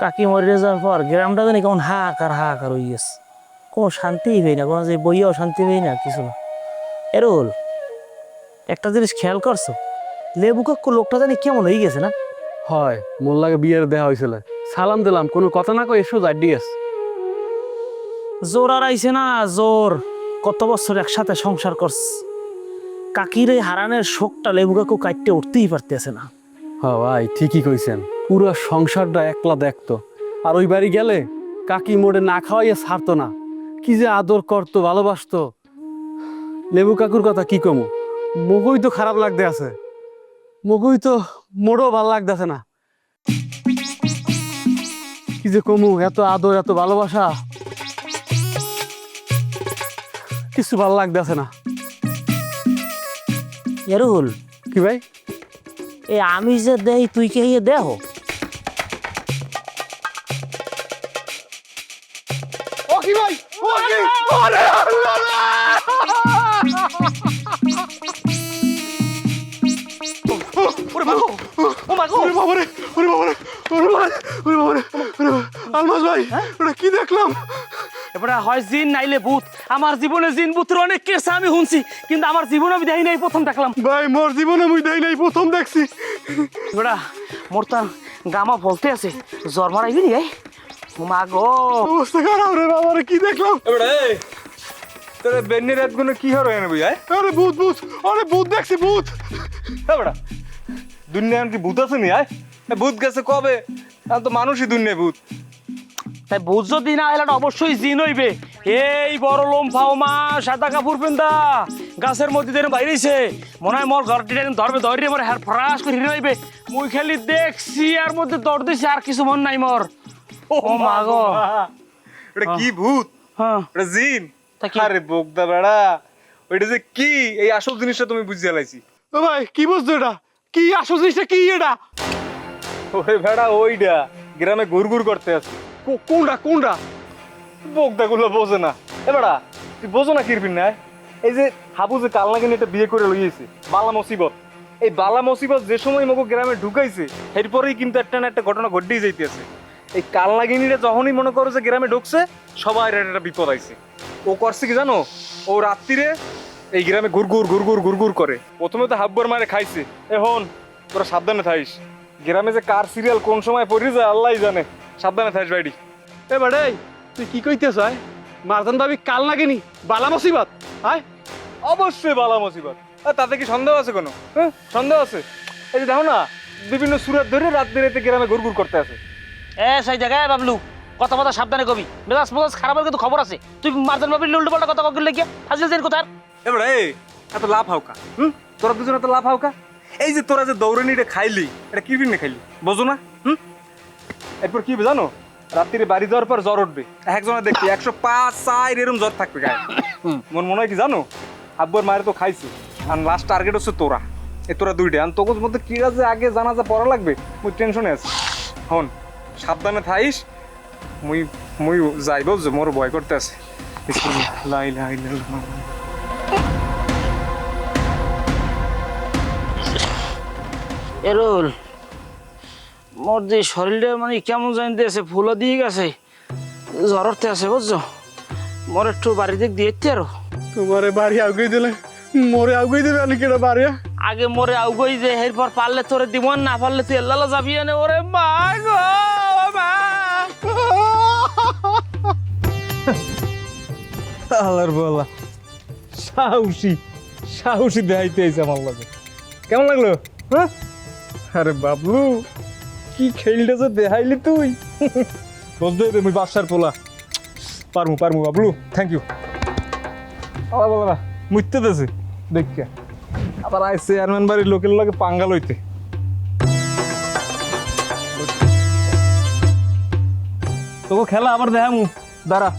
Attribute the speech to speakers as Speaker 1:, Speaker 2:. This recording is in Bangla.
Speaker 1: কাকি মরে যাওয়ার পর গ্রামটা জানি কেমন হাহাকার হাহাকার হয়ে গেছে। কোনো শান্তিই পাই না কোনো যে বইয়াও শান্তি পাই না কিছু না। এরোল একটা জিনিস খেয়াল করছ? লেবু কাকু লোকটা জানি কেমন হয়ে গেছে না?
Speaker 2: হয় মোল্লাকে বিয়ের দেওয়া হয়েছিল সালাম দিলাম কোনো কথা না কই এসো যাই দিয়েস
Speaker 1: জোর আর আইছে না জোর। কত বছর একসাথে সংসার করছে। কাকির এই হারানের শোকটা লেবু কাকু কাটতে উঠতেই পারতেছে না।
Speaker 2: হ্যাঁ ভাই ঠিকই কইছেন। পুরো সংসারটা একলা দেখতো। আর ওই বাড়ি গেলে কাকি মোড়ে না খাওয়াইয়া ছাড়তো না। কি যে আদর করতো ভালোবাসতো। লেবু কাকুর কথা কি কমু? মগুই তো খারাপ লাগতে আছে। মগুই তো মোড়ও ভালো লাগতেছে না। কি যে কমু এত আদর এত ভালোবাসা। কিছু ভালো লাগতেছে না।
Speaker 1: এরুল
Speaker 2: কি ভাই?
Speaker 1: এ আমি যে দেই তুই কে ইয়ে দেহ?
Speaker 2: ও কি ভাই ও কি আরে আল্লাহ
Speaker 1: ওরে মাগো ও মাগো
Speaker 2: ওরে বাবারে ওরে বাবারে ওরে বাবারে ওরে বাবারে ওরে আলমাস ভাই ওটা কি দেখলাম?
Speaker 1: এবারে হয় জিন নাইলে ভূত। আমার জীবনে জিন ভূতের অনেক কেসে আমি শুনছি কিন্তু আমার জীবনে আমি দেখি নাই প্রথম দেখলাম।
Speaker 2: ভাই মোর জীবনে মুই দেই নাই প্রথম দেখছি।
Speaker 1: এবারে মোর তো গামা বলতে আছে জ্বর মারাইবি নি ও মাগো
Speaker 2: অবস্থা খারাপ রে বাবারে কি দেখলাম?
Speaker 3: এবারে তোর বেন্নি রাতগুলো কি হলো এনে বুঝায়?
Speaker 2: আরে ভূত ভূত আরে ভূত দেখছি ভূত।
Speaker 3: এবারে দুনিয়া কি ভূত আছে নি আয়? এ ভূত গেছে কবে? তো মানুষই দুনিয়া ভূত।
Speaker 1: তাই ভূত যদি না এলাটা অবশ্যই জিন হইবে। এই বড় লোম ফাও মা সাদা কাপড় পেন্দা গাছের মধ্যে দিয়ে বাইরেছে। মনে হয় মোর ঘরটি ধরবে ধরে মোর হ্যার ফরাস করে হিরে হইবে মুই খালি দেখছি আর মধ্যে দৌড় দিছি আর কিছু মন নাই মোর। ও মা গো।
Speaker 3: এটা কি ভূত?
Speaker 1: হ্যাঁ।
Speaker 3: এটা জিন? আরে বোকদা বেড়া ওইটা যে কি? এই আসল জিনিসটা তুমি বুঝিয়ে লাইছি।
Speaker 2: ও ভাই কি বুঝছ এটা? কি আসল জিনিসটা কি এটা?
Speaker 3: ওরে ভেড়া ওইটা গ্রামে ঘুরঘুর করতে আছে
Speaker 2: কো- কোনটা কোনটা
Speaker 3: বোকদা গুলো বোঝে না। এ বেড়া, তুই বোঝো না কিরবিন না এই যে হাবু যে কাল নাকি একটা বিয়ে করে লইয়েছে, বালা মুসিবত। এই বালা মুসিবত যে সময় মগো গ্রামে ঢুকাইছে এরপরেই কিন্তু একটা না একটা ঘটনা ঘটেই যাইতেছে। এই কাল নাগিনীরা যখনই মনে করো যে গ্রামে ঢুকছে, সবাই একটা বিপদ আইছে। ও করছে কি জানো? ও রাত্রিরে এই গ্রামে ঘুরঘুর ঘুরঘুর ঘুরঘুর করে। প্রথমে তো হাব্বর মারে খাইছে। এখন তোরা সাবধানে থাইস গ্রামে যে কার সিরিয়াল কোন সময় পড়ে যায় আল্লাহ জানে। সাবধানে থাইস বাইডি
Speaker 2: এ বাড়ে তুই কি কইতেছ আয়? মারদান ভাবি কাল লাগেনি বালা মুসিবত আয়?
Speaker 3: অবশ্যই বালা মুসিবত আর তাতে কি সন্দেহ আছে কোনো? হ্যাঁ সন্দেহ আছে। এই যে দেখো না বিভিন্ন সুরাত ধরে রাত বেরেতে গ্রামে ঘুরঘুর করতে আছে।
Speaker 1: এ সেই জায়গায় বাবলু কথা কথা সাবধানে কবি। মেজাজ মেজাজ খারাপের কিন্তু খবর আছে। তুই মারদান বাবির উল্টো পাল্টা কথা কইলে কি ফাজিল দিন কোথার
Speaker 3: এবারে এই এত লাভ হাওকা হুম? তোরা দুজন এত লাভ হাওকা এই যে তোরা যে দৌড়ানিটা খাইলি এটা কি বিনে খাইলি? বোঝো না হুম? এরপর কি জানো? রাত্রিরে বাড়ি যাওয়ার পর জ্বর উঠবে। একজনে দেখবি একশো পাঁচ চার এরম জ্বর থাকবে গায়ে। মন মনে হয় কি জানো? আব্বুর মায়ের তো খাইছি। আর লাস্ট টার্গেট হচ্ছে তোরা। এ তোরা দুইটা আর তোর মধ্যে কি আছে? আগে জানা যা পড়া লাগবে। মুই টেনশনে আছি। হন সাবধানে থাইস মুই মুই যাইব যে মোর ভয় করতে আছে। লাই লাই লাই
Speaker 1: এরুল মোর যে শরীরটা মানে কেমন জানতে আছে ফুলো দিয়ে গেছে জ্বরতে আছে বুঝছ? মোর একটু বাড়ি দিক দিয়ে এতে আরও।
Speaker 2: তোমারে বাড়ি আগুই দিলে মোরে আগুই দিবে আমি কেটা বাড়ি
Speaker 1: আগে মোরে আউগই যে এরপর পারলে তোরে দিব না পারলে তুই এল্লালা যাবি এনে ওরে মা গো মা।
Speaker 3: আল্লাহর বলা। সাহসী সাহসী দেখাইতে আমার লাগে। কেমন লাগল? হ্যাঁ? আরে বাবলু কি খেলটা যে দেখাইলি তুই? রোজ দেবে মুই বাসার পোলা। পারমু পারমু বাবলু থ্যাংক ইউ আলা বাবা মুইতে দেছে, দেখিয়া। আবার আইসে চেয়ারম্যান বাড়ির লোকের লগে পাঙ্গাল হইতে তোকে খেলা আবার দেখামু, দাঁড়া।